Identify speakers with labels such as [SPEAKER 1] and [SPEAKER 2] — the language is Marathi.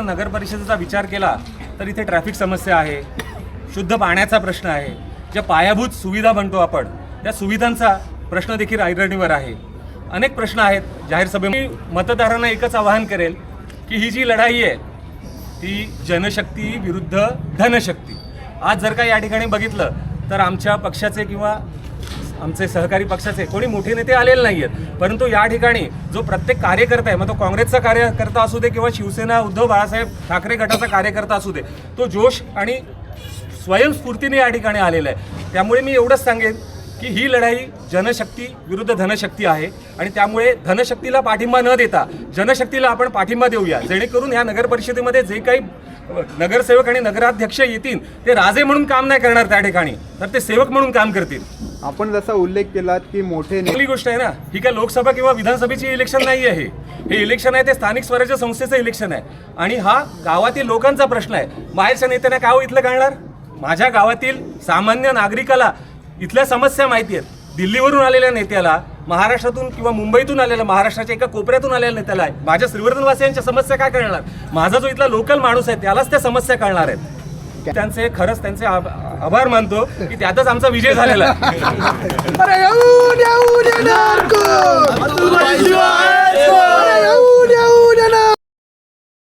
[SPEAKER 1] नगर परिषदेचा विचार केला तर इथे ट्रॅफिक समस्या आहे शुद्ध पाण्याचा प्रश्न आहे ज्या पायाभूत सुविधा म्हणतो आपण त्या सुविधांचा प्रश्न देखील ऐरणीवर आहे. अनेक प्रश्न आहेत जाहीर सभेमध्ये मतदारांना एकच आवाहन करेल की ही जी लढाई आहे ती जनशक्ती विरुद्ध धनशक्ती. आज जर का या ठिकाणी बघितलं तर आमच्या पक्षाचे किंवा आमचे सहकारी पक्षाचे कोणी मोठे नेते आलेले नाही आहेत परंतु या ठिकाणी जो प्रत्येक कार्यकर्ता आहे मग तो काँग्रेसचा कार्यकर्ता असू दे किंवा शिवसेना उद्धव बाळासाहेब ठाकरे गटाचा कार्यकर्ता असू दे तो जोश आणि स्वयंस्फूर्तीने या ठिकाणी आलेला आहे. त्यामुळे मी एवढंच सांगेन की ही लढाई जनशक्ती विरुद्ध धनशक्ती आहे आणि त्यामुळे धनशक्तीला पाठिंबा न देता जनशक्तीला आपण पाठिंबा देऊया. जेणेकरून ह्या नगर परिषदेमध्ये जे काही नगरसेवक आणि नगराध्यक्ष येतील ते राजे म्हणून काम नाही करणार त्या ठिकाणी तर ते सेवक म्हणून काम करतील.
[SPEAKER 2] आपण जसा उल्लेख केलात की मोठे
[SPEAKER 1] चांगली गोष्ट आहे ना ही काय लोकसभा किंवा विधानसभेची इलेक्शन नाही आहे हे इलेक्शन आहे ते स्थानिक स्वराज्य संस्थेचं इलेक्शन आहे. आणि हा गावातील लोकांचा प्रश्न आहे. बाहेरच्या नेत्यांना काय हो इथलं कळणार? माझ्या गावातील सामान्य नागरिकाला इथल्या समस्या माहिती आहेत. दिल्लीवरून आलेल्या नेत्याला महाराष्ट्रातून किंवा मुंबईतून आलेला महाराष्ट्राच्या एका कोपऱ्यातून आलेला नेत्याला आहे. माझ्या श्रीवर्धनवासियांच्या समस्या काय कळणार माझा जो इथला लोकल माणूस आहे त्यालाच त्या समस्या कळणार आहेत. त्यांचे खरंच त्यांचे आभार मानतो की त्यातच आमचा विजय झालेला